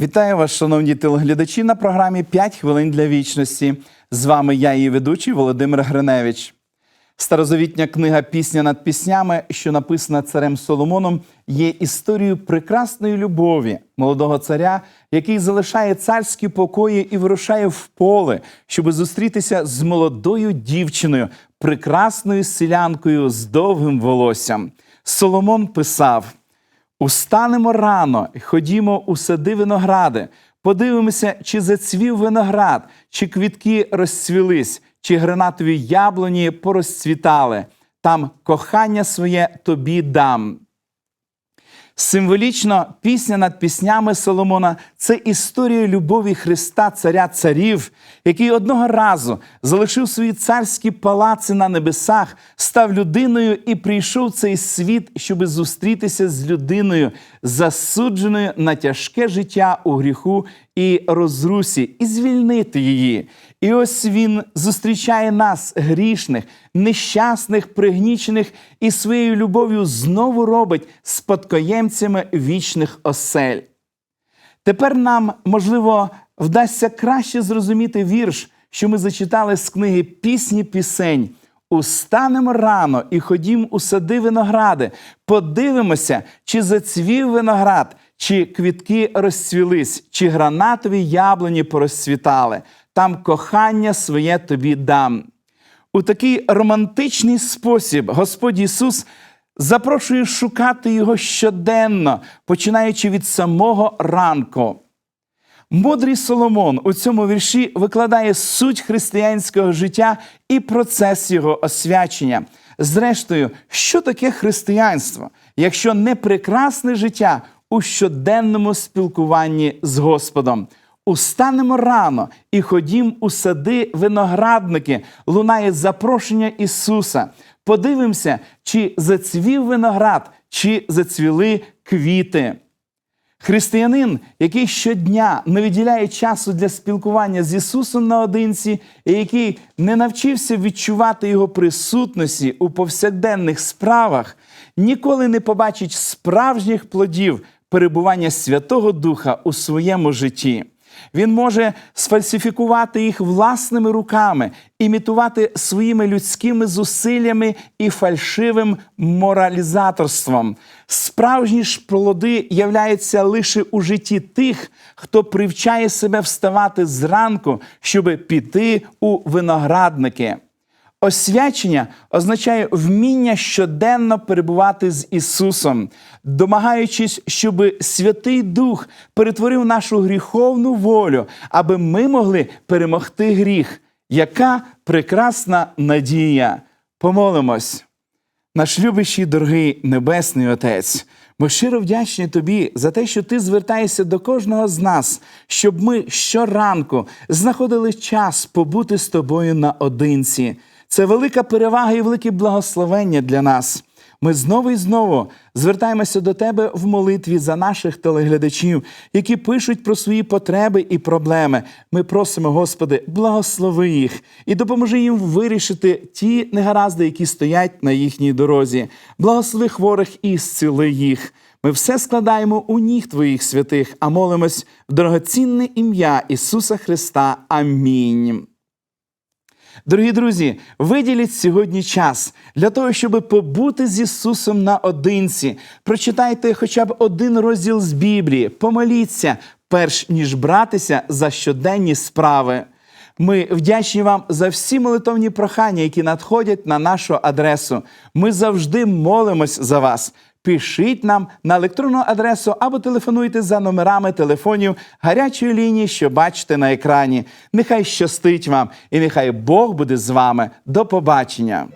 Вітаю вас, шановні телеглядачі, на програмі «5 хвилин для вічності. З вами я, її ведучий Володимир Гриневич. Старозавітня книга Пісня над піснями, що написана царем Соломоном, є історією прекрасної любові молодого царя, який залишає царські покої і вирушає в поле, щоб зустрітися з молодою дівчиною, прекрасною селянкою з довгим волоссям. Соломон писав. Устанемо рано, ходімо у сади виногради, подивимося, чи зацвів виноград, чи квітки розцвілись, чи гранатові яблуні порозцвітали. Там кохання своє тобі дам. Символічно пісня над піснями Соломона це історія любові Христа, царя царів, який одного разу залишив свої царські палаци на небесах, став людиною і прийшов в цей світ, щоб зустрітися з людиною, засудженою на тяжке життя у гріху і розрусі, і звільнити її. І ось він зустрічає нас, грішних, нещасних, пригнічених, і своєю любов'ю знову робить спадкоємцями вічних осель. Тепер нам, можливо, вдасться краще зрозуміти вірш, що ми зачитали з книги Пісні пісень. Устанемо рано і ходім у сади виногради, подивимося, чи зацвів виноград, чи квітки розцвілись, чи гранатові яблуні порозцвітали. Там кохання своє тобі дам. У такий романтичний спосіб Господь Ісус запрошує шукати Його щоденно, починаючи від самого ранку. Мудрий Соломон у цьому вірші викладає суть християнського життя і процес його освячення. Зрештою, що таке християнство, якщо не прекрасне життя у щоденному спілкуванні з Господом? Устанемо рано і ходім у сади виноградники, лунає запрошення Ісуса. Подивимося, чи зацвів виноград, чи зацвіли квіти. Християнин, який щодня не виділяє часу для спілкування з Ісусом наодинці, і який не навчився відчувати Його присутності у повсякденних справах, ніколи не побачить справжніх плодів перебування Святого Духа у своєму житті. Він може сфальсифікувати їх власними руками, імітувати своїми людськими зусиллями і фальшивим моралізаторством. Справжні ж плоди являються лише у житті тих, хто привчає себе вставати зранку, щоб піти у виноградники. Освячення означає вміння щоденно перебувати з Ісусом, домагаючись, щоб Святий Дух перетворив нашу гріховну волю, аби ми могли перемогти гріх. Яка прекрасна надія! Помолимось! Наш любящий, дорогий Небесний Отець, ми щиро вдячні Тобі за те, що Ти звертаєшся до кожного з нас, щоб ми щоранку знаходили час побути з тобою наодинці. Це велика перевага і велике благословення для нас. Ми знову і знову звертаємося до Тебе в молитві за наших телеглядачів, які пишуть про свої потреби і проблеми. Ми просимо, Господи, благослови їх і допоможи їм вирішити ті негаразди, які стоять на їхній дорозі. Благослови хворих і зціли їх. Ми все складаємо у ніг Твоїх святих, а молимось в дорогоцінне ім'я Ісуса Христа. Амінь. Дорогі друзі, виділіть сьогодні час для того, щоб побути з Ісусом наодинці. Прочитайте хоча б один розділ з Біблії, помоліться, перш ніж братися за щоденні справи. Ми вдячні вам за всі молитовні прохання, які надходять на нашу адресу. Ми завжди молимось за вас. Пишіть нам на електронну адресу або телефонуйте за номерами телефонів гарячої лінії, що бачите на екрані. Нехай щастить вам і нехай Бог буде з вами. До побачення!